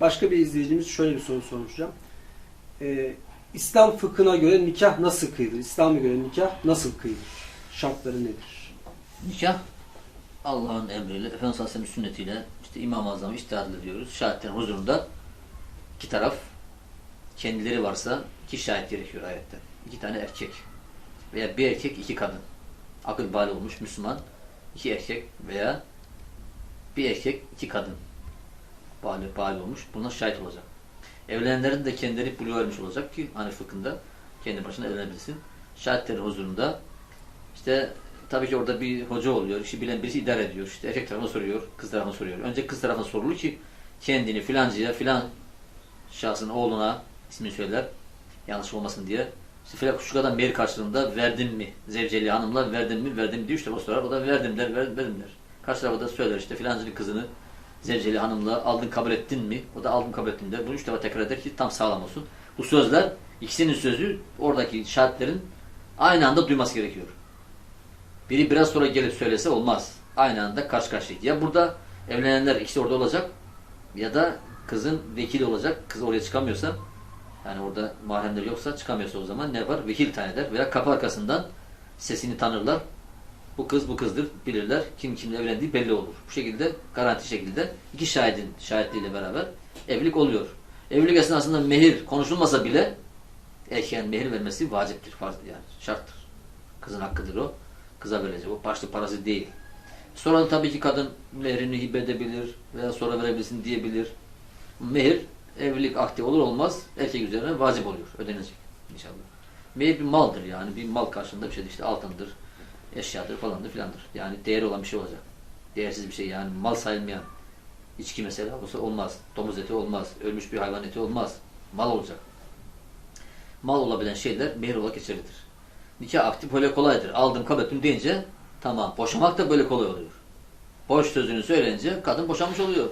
Başka bir izleyicimiz şöyle bir soru sormuş hocam. Ee, İslam fıkhına göre nikah nasıl kıyılır? İslam'a göre nikah nasıl kıyılır? Şartları nedir? Nikah Allah'ın emriyle, Efendimiz Aleyhisselam'ın sünnetiyle işte İmam-ı Azam'ı iştihad ediyoruz. Şahitlerin huzurunda iki taraf kendileri varsa iki şahit gerekiyor ayette. İki tane erkek veya bir erkek iki kadın. Akıl bali olmuş Müslüman iki erkek veya bir erkek iki kadın bali, bali olmuş. Buna şahit olacak. Evlenenlerin de kendileri buluğa vermiş olacak ki hani fıkhında kendi başına evlenebilsin. Şahitlerin huzurunda işte tabii ki orada bir hoca oluyor. işi bilen birisi idare ediyor. İşte erkek tarafına soruyor, kız tarafına soruyor. Önce kız tarafına sorulur ki kendini filancıya, filan şahsın oğluna ismini söyler. Yanlış olmasın diye. İşte filan şu kadar mehir karşılığında verdin mi? Zevceli hanımla verdin mi? Verdim mi diyor. İşte o sorar. O da verdim der, verdim, verdim der. Karşı tarafa da söyler işte filancının kızını Zevceli hanımla aldın kabul ettin mi? O da aldım kabul ettim der. Bunu üç defa tekrar eder ki tam sağlam olsun. Bu sözler ikisinin sözü oradaki şartların aynı anda duyması gerekiyor. Biri biraz sonra gelip söylese olmaz. Aynı anda karşı karşıya. Ya burada evlenenler ikisi orada olacak ya da kızın vekili olacak. Kız oraya çıkamıyorsa yani orada mahremleri yoksa çıkamıyorsa o zaman ne var? Vekil tayin eder veya kapı arkasından sesini tanırlar. Bu kız bu kızdır bilirler. Kim kimle evlendiği belli olur. Bu şekilde garanti şekilde iki şahidin şahitliğiyle beraber evlilik oluyor. Evlilik esnasında mehir konuşulmasa bile erkeğin mehir vermesi vaciptir. Farz, yani şarttır. Kızın hakkıdır o. Kıza verecek. O başlık parası değil. Sonra tabii ki kadın mehrini hibe edebilir veya sonra verebilirsin diyebilir. Mehir evlilik akti olur olmaz erkek üzerine vacip oluyor. Ödenecek inşallah. Mehir bir maldır yani. Bir mal karşılığında bir şeydir. işte altındır, eşyadır falandır filandır. Yani değeri olan bir şey olacak. Değersiz bir şey yani mal sayılmayan içki mesela olsa olmaz. Domuz eti olmaz. Ölmüş bir hayvan eti olmaz. Mal olacak. Mal olabilen şeyler mehir olarak geçerlidir. Nikah akti böyle kolaydır. Aldım kabul deyince tamam. Boşamak da böyle kolay oluyor. Boş sözünü söyleyince kadın boşanmış oluyor.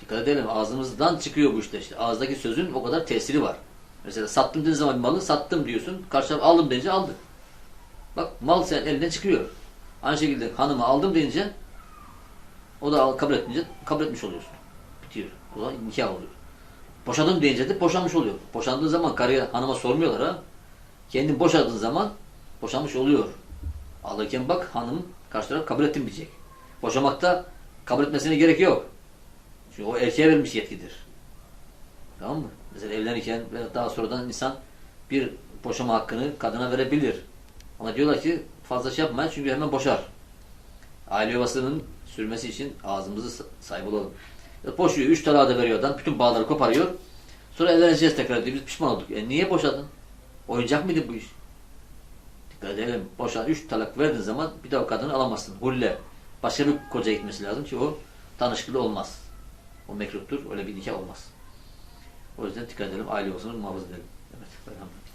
Dikkat edelim ağzımızdan çıkıyor bu işte. işte. Ağızdaki sözün o kadar tesiri var. Mesela sattım dediğin zaman malı sattım diyorsun. Karşı aldım deyince aldı. Bak mal sen elinden çıkıyor. Aynı şekilde hanımı aldım deyince o da kabul etmeyince kabul etmiş oluyorsun. Bitiyor. O zaman nikah oluyor. Boşadım deyince de boşanmış oluyor. Boşandığı zaman karıya hanıma sormuyorlar ha. Kendin boşadığın zaman boşanmış oluyor. Alırken bak hanım karşı taraf kabul ettim diyecek. Boşamakta kabul etmesine gerek yok. Çünkü o erkeğe verilmiş yetkidir. Tamam mı? Mesela evlenirken ve daha sonradan insan bir boşama hakkını kadına verebilir. Ama diyorlar ki fazla şey yapmayın çünkü hemen boşar. Aile yuvasının sürmesi için ağzımızı sahip olalım. Boşuyor, üç talağı da veriyor adam, bütün bağları koparıyor. Sonra evleneceğiz tekrar diyor, biz pişman olduk. E niye boşadın? Oyuncak mıydı bu iş? Dikkat edelim, boşan, üç talak verdiğin zaman bir daha o kadını alamazsın. Hulle. Başka bir koca gitmesi lazım ki o tanışkılı olmaz. O mekruhtur, öyle bir nikah olmaz. O yüzden dikkat edelim, aile yuvasını muhafaza edelim. Evet, elhamdülillah.